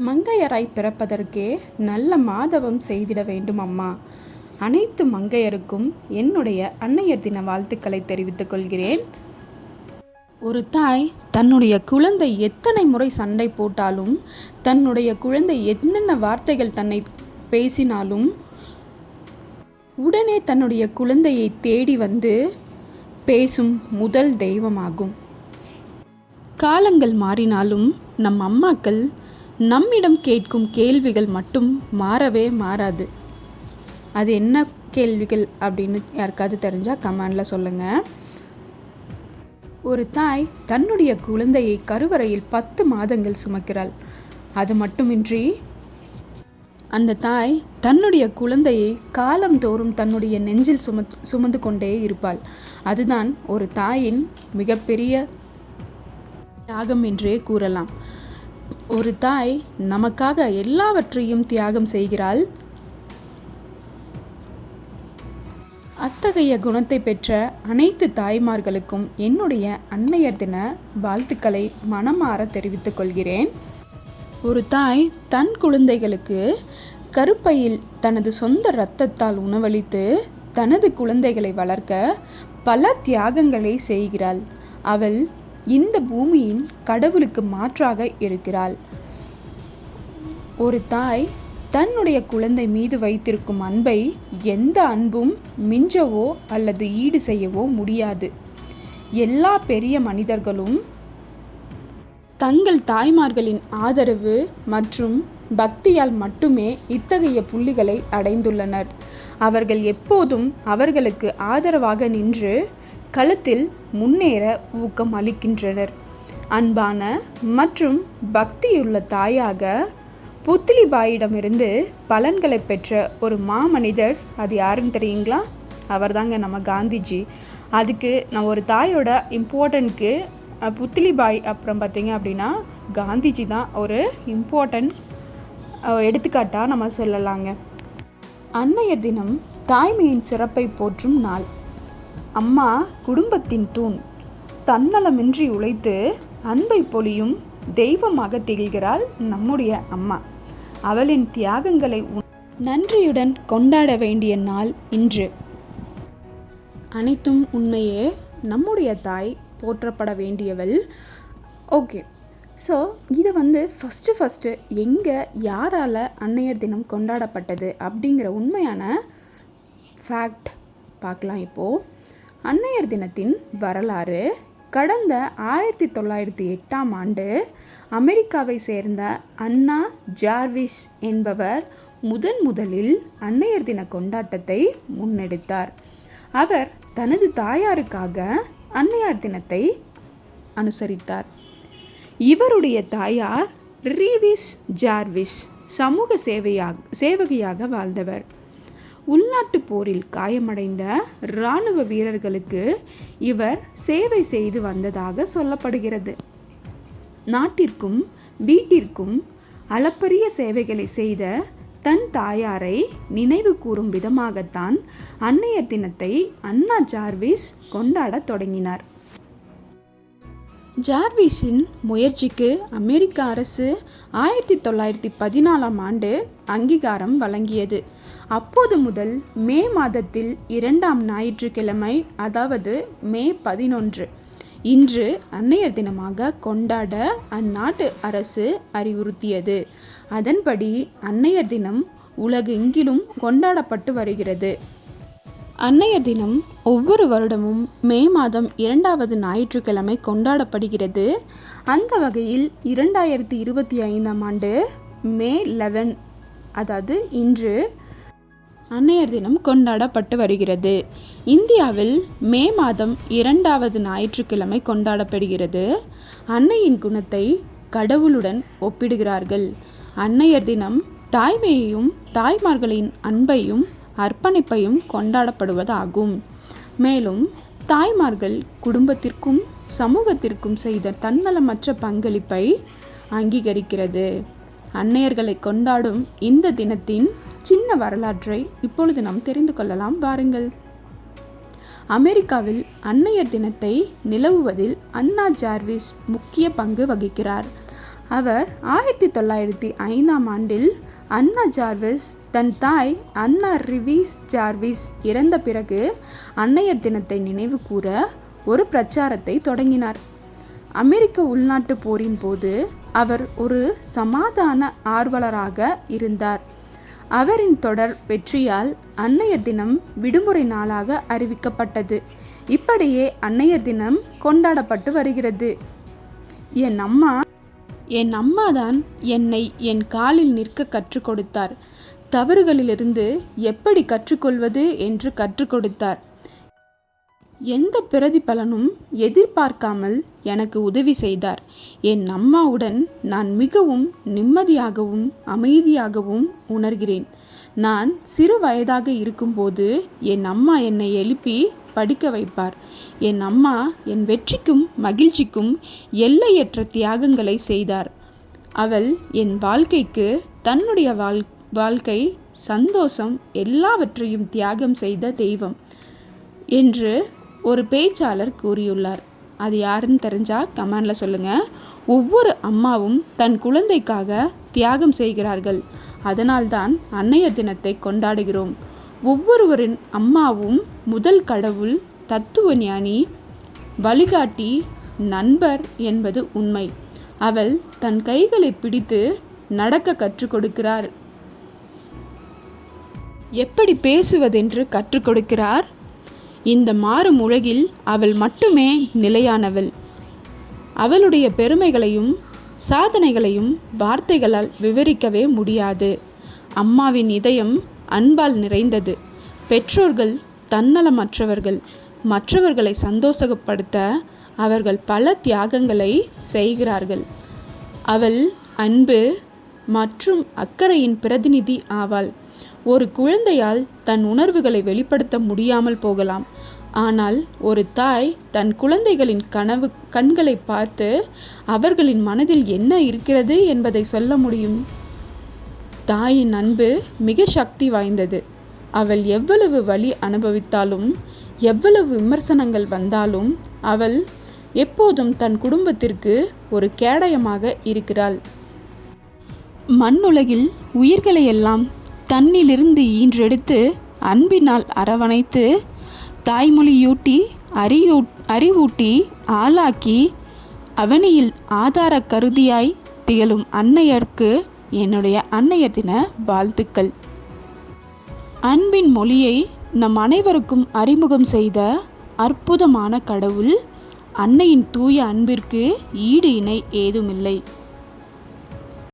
மங்கையராய் பிறப்பதற்கே நல்ல மாதவம் செய்திட வேண்டும் அம்மா. அனைத்து மங்கையருக்கும் என்னுடைய அன்னையர் தின வாழ்த்துக்களை தெரிவித்துக் கொள்கிறேன். ஒரு தாய் தன்னுடைய குழந்தை எத்தனை முறை சண்டை போட்டாலும் தன்னுடைய குழந்தை என்னென்ன வார்த்தைகள் தன்னை பேசினாலும் உடனே தன்னுடைய குழந்தையை தேடி வந்து பேசும் முதல் தெய்வமாகும். காலங்கள் மாறினாலும் நம் அம்மாக்கள் நம்மிடம் கேட்கும் கேள்விகள் மட்டும் மாறவே மாறாது. அது என்ன கேள்விகள் அப்படின்னு யாருக்காவது தெரிஞ்சால் கமெண்டில் சொல்லுங்கள் ஒரு தாய் தன்னுடைய குழந்தையை கருவறையில் பத்து மாதங்கள் சுமக்கிறாள். அது மட்டுமின்றி அந்த தாய் தன்னுடைய குழந்தையை காலந்தோறும் தன்னுடைய நெஞ்சில் சும சுமந்து கொண்டே இருப்பாள். அதுதான் ஒரு தாயின் மிகப்பெரிய தியாகம் என்றே கூறலாம். ஒரு தாய் நமக்காக எல்லாவற்றையும் தியாகம் செய்கிறாள். அத்தகைய குணத்தை பெற்ற அனைத்து தாய்மார்களுக்கும் என்னுடைய அன்னையர் தின வாழ்த்துக்களை மனமாற தெரிவித்துக் கொள்கிறேன். ஒரு தாய் தன் குழந்தைகளுக்கு கருப்பையில் தனது சொந்த இரத்தத்தால் உணவளித்து தனது குழந்தைகளை வளர்க்க பல தியாகங்களை செய்கிறாள். அவள் இந்த பூமியின் கடவுளுக்கு மாற்றாக இருக்கிறாள். ஒரு தாய் தன்னுடைய குழந்தை மீது வைத்திருக்கும் அன்பை எந்த அன்பும் மிஞ்சவோ அல்லது ஈடு செய்யவோ முடியாது. எல்லா பெரிய மனிதர்களும் தங்கள் தாய்மார்களின் ஆதரவு மற்றும் பக்தியால் மட்டுமே இத்தகைய புள்ளிகளை அடைந்துள்ளனர். அவர்கள் எப்போதும் அவர்களுக்கு ஆதரவாக நின்று களத்தில் முன்னேற ஊக்கம் அளிக்கின்றனர். அன்பான மற்றும் பக்தியுள்ள தாயாக புத்திலிபாயிடமிருந்து பலன்களை பெற்ற ஒரு மாமனிதர் அது யாருன்னு தெரியுங்களா? அவர் தாங்க நம்ம காந்திஜி. அதுக்கு நான் ஒரு தாயோட இம்பார்ட்டன்ட்க்கு புத்திலிபாய் அப்புறம் பார்த்தீங்க அப்படின்னா காந்திஜி தான் ஒரு இம்பார்ட்டன்ட் எடுத்துக்காட்டாக நம்ம சொல்லலாங்க. அன்னைய தினம் தாய்மையின் சிறப்பை போற்றும் நாள். அம்மா குடும்பத்தின் தூண். தன்னலமின்றி உழைத்து அன்பை பொழியும் தெய்வமாக திகழ்கிறாள் நம்முடைய அம்மா. அவளின் தியாகங்களை நன்றியுடன் கொண்டாட வேண்டிய நாள் இன்று. அனைத்தும் உண்மையே. நம்முடைய தாய் போற்றப்பட வேண்டியவள். ஓகே. ஸோ இது வந்து ஃபஸ்ட்டு ஃபஸ்ட்டு எங்கே யாரால் அன்னையர் தினம் கொண்டாடப்பட்டது அப்படிங்கிற உண்மையான ஃபேக்ட் பார்க்கலாம் இப்போது அன்னையர் தினத்தின் வரலாறு கடந்த ஆயிரத்தி தொள்ளாயிரத்தி எட்டாம் ஆண்டு அமெரிக்காவை சேர்ந்த அண்ணா ஜார்விஸ் என்பவர் முதன் முதலில் அன்னையர் தின கொண்டாட்டத்தை முன்னெடுத்தார். அவர் தனது தாயாருக்காக அன்னையார் தினத்தை அனுசரித்தார். இவருடைய தாயார் ரீவிஸ் ஜார்விஸ் சமூக சேவையாக சேவகியாக வாழ்ந்தவர். உள்நாட்டு போரில் காயமடைந்த இராணுவ வீரர்களுக்கு இவர் சேவை செய்து வந்ததாக சொல்லப்படுகிறது. நாட்டிற்கும் வீட்டிற்கும் அளப்பரிய சேவைகளை செய்த தன் தாயாரை நினைவு கூறும் விதமாகத்தான் அன்னையர் தினத்தை அண்ணா ஜார்விஸ் கொண்டாடத் தொடங்கினார். ஜார்விஸின் முயற்சிக்கு அமெரிக்க அரசு ஆயிரத்தி தொள்ளாயிரத்தி பதினாலாம் ஆண்டு அங்கீகாரம் வழங்கியது. அப்போது முதல் மே மாதத்தில் இரண்டாம் ஞாயிற்றுக்கிழமை அதாவது மே பதினொன்று இன்று அன்னையர் தினமாக கொண்டாட அந்நாட்டு அரசு அறிவுறுத்தியது. அதன்படி அன்னையர் தினம் உலகெங்கிலும் கொண்டாடப்பட்டு வருகிறது. அன்னையர் தினம் ஒவ்வொரு வருடமும் மே மாதம் இரண்டாவது ஞாயிற்றுக்கிழமை கொண்டாடப்படுகிறது. அந்த வகையில் இரண்டாயிரத்தி இருபத்தி ஐந்தாம் ஆண்டு மே லெவன் அதாவது இன்று அன்னையர் தினம் கொண்டாடப்பட்டு வருகிறது. இந்தியாவில் மே மாதம் இரண்டாவது ஞாயிற்றுக்கிழமை கொண்டாடப்படுகிறது. அன்னையின் குணத்தை கடவுளுடன் ஒப்பிடுகிறார்கள். அன்னையர் தினம் தாய்மையையும் தாய்மார்களின் அன்பையும் அர்ப்பணிப்பையும் கொண்டாடப்படுவதாகும். மேலும் தாய்மார்கள் குடும்பத்திற்கும் சமூகத்திற்கும் செய்த தன்னலமற்ற பங்களிப்பை அங்கீகரிக்கிறது. அன்னையர்களை கொண்டாடும் இந்த தினத்தின் சின்ன வரலாற்றை இப்பொழுது நாம் தெரிந்து கொள்ளலாம். வாருங்கள். அமெரிக்காவில் அன்னையர் தினத்தை நிலவுவதில் அண்ணா ஜார்விஸ் முக்கிய பங்கு வகிக்கிறார். அவர் ஆயிரத்தி தொள்ளாயிரத்தி ஐந்தாம் ஆண்டில் அன்னா ஜார்விஸ் தன் தாய் அன்னா ரிவிஸ் ஜார்விஸ் இறந்த பிறகு அன்னையர் தினத்தை நினைவு கூற ஒரு பிரச்சாரத்தை தொடங்கினார். அமெரிக்க உள்நாட்டு போரின் போது அவர் ஒரு சமாதான ஆர்வலராக இருந்தார். அவரின் தொடர் வெற்றியால் அன்னையர் தினம் விடுமுறை நாளாக அறிவிக்கப்பட்டது. இப்படியே அன்னையர் தினம் கொண்டாடப்பட்டு வருகிறது. என் அம்மா என் அம்மா தான் என்னை என் காலில் நிற்க கற்றுக் கொடுத்தார். தவறுகளிலிருந்து எப்படி கற்றுக்கொள்வது என்று கற்றுக் கொடுத்தார். எந்த பிரதிபலனும் எதிர்பார்க்காமல் எனக்கு உதவி செய்தார். என் அம்மாவுடன் நான் மிகவும் நிம்மதியாகவும் அமைதியாகவும் உணர்கிறேன். நான் சிறு வயதாக இருக்கும்போது என் அம்மா என்னை எழுப்பி படிக்க வைப்பார். என் அம்மா என் வெற்றிக்கும் மகிழ்ச்சிக்கும் எல்லையற்ற தியாகங்களை செய்தார். அவள் என் வாழ்க்கைக்கு தன்னுடைய வாழ் வாழ்க்கை சந்தோஷம் எல்லாவற்றையும் தியாகம் செய்த தெய்வம் என்று ஒரு பேச்சாளர் கூறியுள்ளார். அது யாருன்னு தெரிஞ்சால் கமெண்டில் சொல்லுங்கள் ஒவ்வொரு அம்மாவும் தன் குழந்தைக்காக தியாகம் செய்கிறார்கள். அதனால்தான் அன்னையர் தினத்தை கொண்டாடுகிறோம். ஒவ்வொருவரின் அம்மாவும் முதல் கடவுள் தத்துவ ஞானி வழிகாட்டி நண்பர் என்பது உண்மை. அவள் தன் கைகளை பிடித்து நடக்க கற்றுக் கொடுக்கிறார். எப்படி பேசுவதென்று கற்றுக் கொடுக்கிறார்? இந்த மாறும் உலகில் அவள் மட்டுமே நிலையானவள். அவளுடைய பெருமைகளையும் சாதனைகளையும் வார்த்தைகளால் விவரிக்கவே முடியாது. அம்மாவின் இதயம் அன்பால் நிறைந்தது. பெற்றோர்கள் தன்னலமற்றவர்கள் மற்றவர்களை சந்தோஷப்படுத்த அவர்கள் பல தியாகங்களை செய்கிறார்கள். அவள் அன்பு மற்றும் அக்கறையின் பிரதிநிதி ஆவாள். ஒரு குழந்தையால் தன் உணர்வுகளை வெளிப்படுத்த முடியாமல் போகலாம். ஆனால் ஒரு தாய் தன் குழந்தைகளின் கனவு கண்களை பார்த்து அவர்களின் மனதில் என்ன இருக்கிறது என்பதை சொல்ல முடியும்? தாயின் அன்பு மிக சக்தி வாய்ந்தது. அவள் எவ்வளவு வழி அனுபவித்தாலும் எவ்வளவு விமர்சனங்கள் வந்தாலும் அவள் எப்போதும் தன் குடும்பத்திற்கு ஒரு கேடயமாக இருக்கிறாள். மண்ணுலகில் உயிர்களையெல்லாம் தன்னிலிருந்து ஈன்றெடுத்து அன்பினால் அரவணைத்து தாய்மொழியூட்டி அறியூ அறிவூட்டி ஆளாக்கி அவனியில் ஆதார கருதியாய் திகழும் அன்னையர்க்கு என்னுடைய அன்னைய தின வாழ்த்துக்கள். அன்பின் மொழியை நம் அனைவருக்கும் அறிமுகம் செய்த அற்புதமான கடவுள் அன்னையின் தூய அன்பிற்கு ஈடு இணை ஏதுமில்லை.